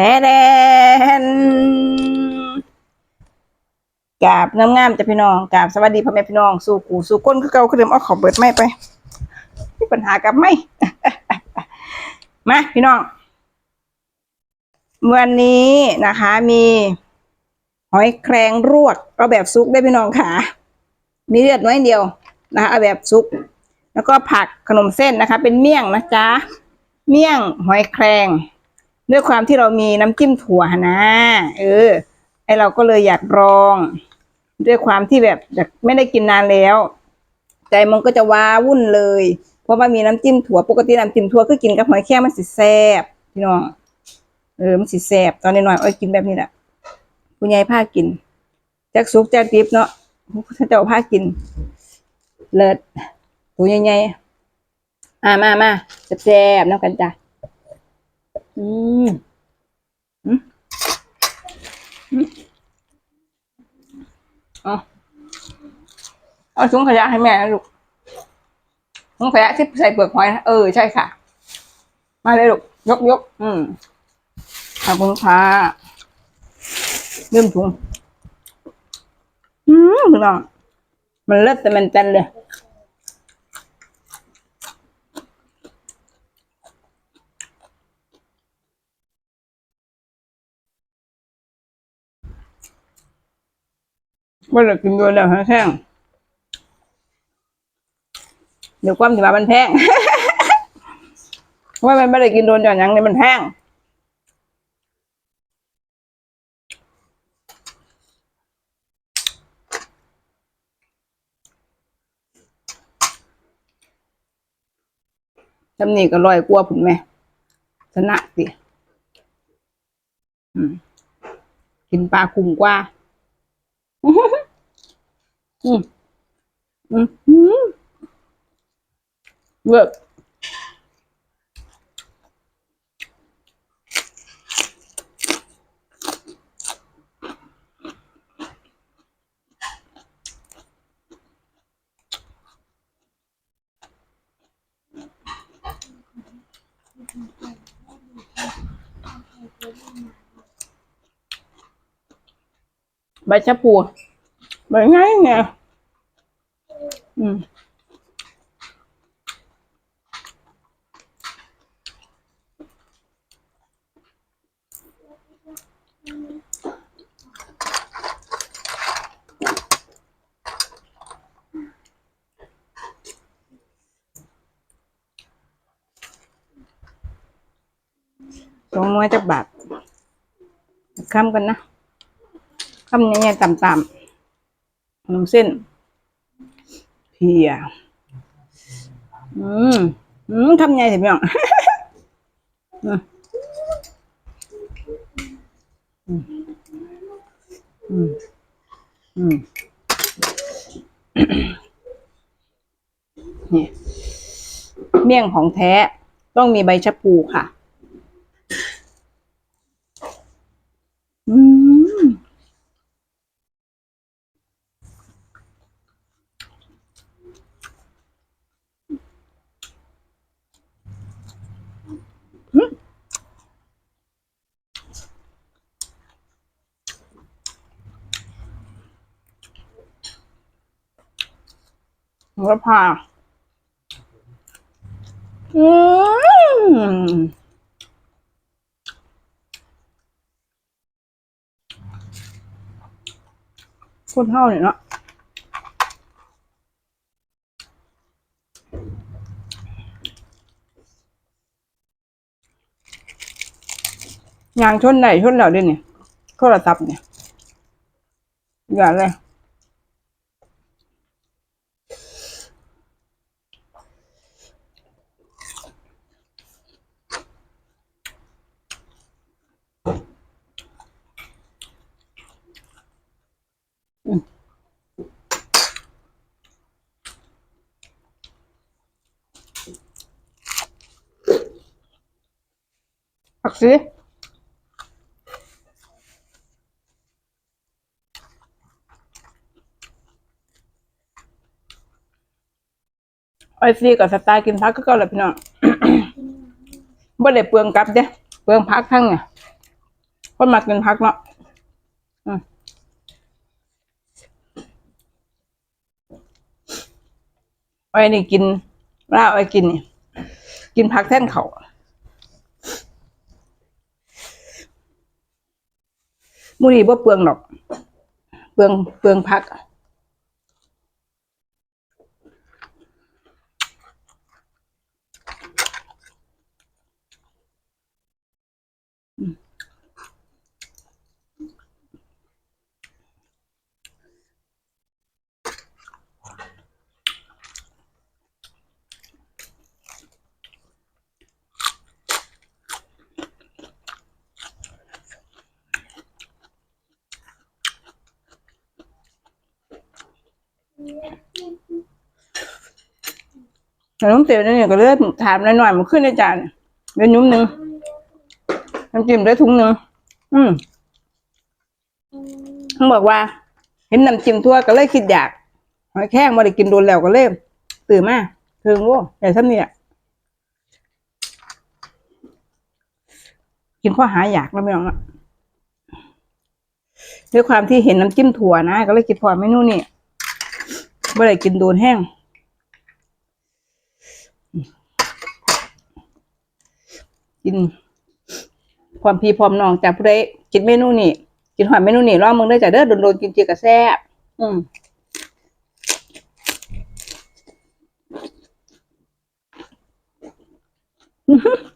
แต่แดนกาบงามๆจ้ะพี่น้องกาบสวัสดีพ่อแม่พี่น้อง สู่กูสู่ก้นคือเก่าคือเดิมเอาขอเปิดไม่ไปมีปัญหากับไม่มาพี่น้องวันนี้นะคะ มีหอยแครงรวกเอาแบบซุกได้พี่น้องค่ะมีเลือดน้อยเดียวนะคะเอาแบบซุก แล้วก็ผักขนมเส้นนะคะ เป็นเมี่ยงนะจ๊ะเมี่ยงหอยแครง ด้วยความที่เรามีน้ำจิ้มถั่วนะ เออ ไอเราก็เลยอยากลอง ด้วยความที่แบบไม่ได้กินนานแล้ว ใจมันก็จะว้าวุ่นเลย เพราะว่ามีน้ำจิ้มถั่วปกติน้ำจิ้มถั่วคือกินกับหอยแครงมันสิแซ่บพี่น้องเออมันสิแซ่บตอนน้อยๆเอ้ยกินแบบนี้แหละคุณยายพากินจักสุกจักดิบเนาะถ้าเจ้าพากิน เลิศตัวใหญ่ๆอ่ามามาแซ่บๆน้ำกันจ้ะ อืมอืมอืมเอาเอาถุงขยะให้แม่นะลูกถุงขยะที่ใส่เปลือกหอยนะเออใช่ค่ะ มาเลยลูกยกยกอืมขอบคุณค่ะเริ่มถุงอืมพี่น้องมันเลิศแต่มันจันเลย ว่าเรากินด้วยแล้วแห้งเดี๋ยวความถือว่ามันแพงว่ามันไม่ได้กินโดนอย่างยังเลยมันแพงจำนี่ก็ลอยกลัวผุนแม่ชนะสิกินปลาคุ้มกว่า อืมอืมเวิร์กใบบง่ายไงอืมสองน้อยจะบาทค้ำกันนะค้ำใหญ่ๆต่ำๆ ขนมเส้นเพียอืมอืมทำไงสิพี่องอืมอืมอืมอืมนี่เมี่ยงของแท้ต้องมีใบชะพูค่ะ อืม หัวผาอืมคนเท่าเนี่ยเนาะยางชนไหนชนแล้วด้วยเนี่ยโทรศัพท์เนี่ยอย่าเลย ผักชีไอซีกับสไตล์กินพักก็เก็แหละพี่น้องบ่ได้เปลืองกับเด้เปลืองพักทั้งเนี่ยคนมากินพักเนาะอืมไอ้นี่กินลาไอ้กินนี่กินพักแท่นเขา มูนี่บ่เปลืองหรอก เปลืองเปลืองพัก แต่น้ำเตี๋ยวนี่ก็เลือดถามหน่อยๆมันขึ้นในจานเดี๋ยวยุ้มหนึ่งน้ำจิ้มได้ถุงหนึ่งอืมเขาบอกว่า เห็นน้ำจิ้มทั่วก็เลยคิดอยากหอยแข้งมาได้กินโดนแล้วก็เลยตื่นมาเพิงโว้ใหญ่ซ้ำเนี่ยกินข้อหาอยากแล้วไม่เอาละด้วยความที่เห็นน้ำจิ้มถั่วนะ ก็เลยคิดพอเมนูนี่ ไม่ได้กินโดนแห้งกินพร้อมพี่พร้อมน้องจากผู้ใดกินเมนูนี่กินหอยเมนูนี่ลองมึงได้จ้ะเด้อโดนโดนๆกินเจียกระแซ่บอืมอืม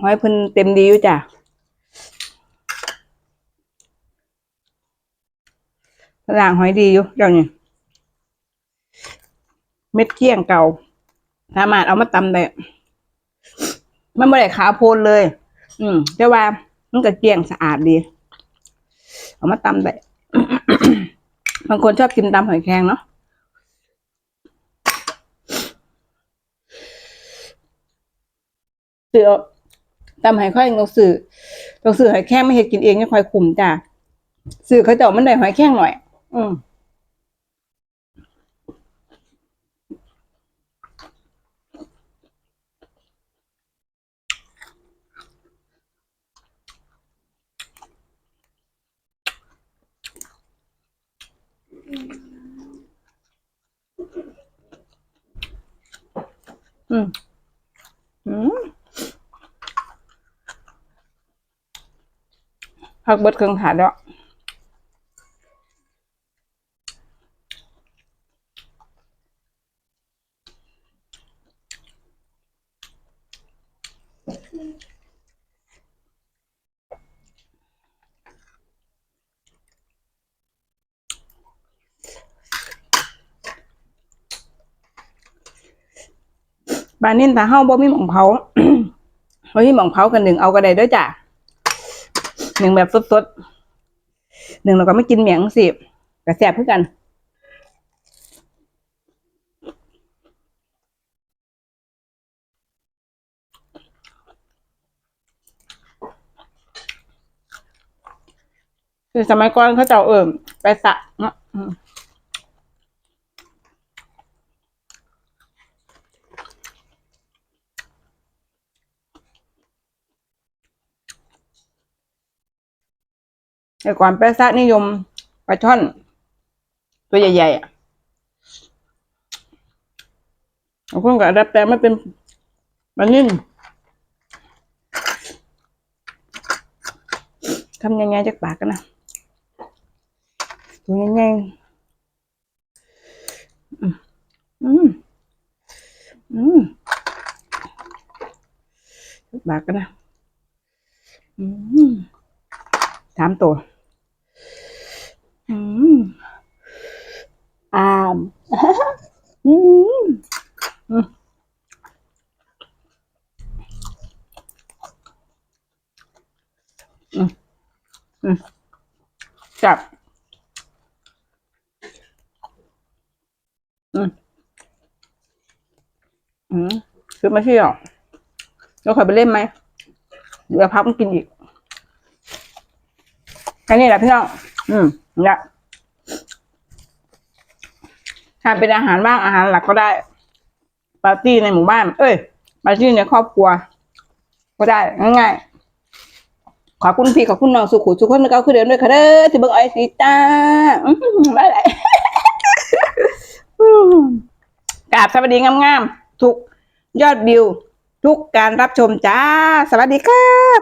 หอยเพิ่นเต็มดีอยู่จ้ะ ล่างหอยดีอยู่เจ้านี่เม็ดเกี้ยงเก่า สามารถเอามาตำได้มันไม่ได้ขาวโพนเลย อืมแต่ว่ามันก็เกี้ยงสะอาดดี เอามาตำได้บางคนชอบกินตำหอยแครงเนาะเสือตำหอยครงต้องซื้อต้องซื้อหอยแครงไม่เห็ดกินเองไม่ค่อยคุมจ้ะซื้อเขาเจ้ามันได้หอยแครงหน่อย อืมอืมอืมผักเบิดเครื่องถาดแลานนี้ถ้าเฮาบ่มีหม่องเผาบ่มีหม่องเผากันหนึ่งเอาก็ได้ด้อจ้ะหนึ่งแบบสดๆหนึ่งเราก็ไม่กินเหมียงสิกระแสบเพื่อกันคือสมัยก่อนเขาเจ้าเอิ่มไปสะเนาะ แต่ก่อนไปสระนิยมปลาช่อน ตัวใหญ่ๆอะบางคนก็ดัดแปลงไม่เป็นปลานิ่มทำยังไงจากปากกันนะตัวใหญ่ๆอืม อืมอืมบากกันนะ อืมสามตัว อืมอืมอืมอืมจับอืมอืมซื้อมาเที่ยวแล้วคอยไปเล่นไหมเดี๋ยวพักมันกินอีกแค่นี้แหละพี่น้องอืมเนี่ย ทานเป็นอาหารบ้างอาหารหลักก็ได้ ปาร์ตี้ในหมู่บ้าน เอ้ย ปาร์ตี้ในครอบครัว ก็ได้ง่ายๆ ขอบคุณพี่ขอบคุณน้องสุขุสุขคนนึกเอาคือเดิมด้วยค่ะเด้อที่เบิ่งไอซีจ้าอื้อหือไม่ไหลกราบสวัสดีงามๆ ทุกยอดวิว ทุกการรับชมจ้า สวัสดีครับ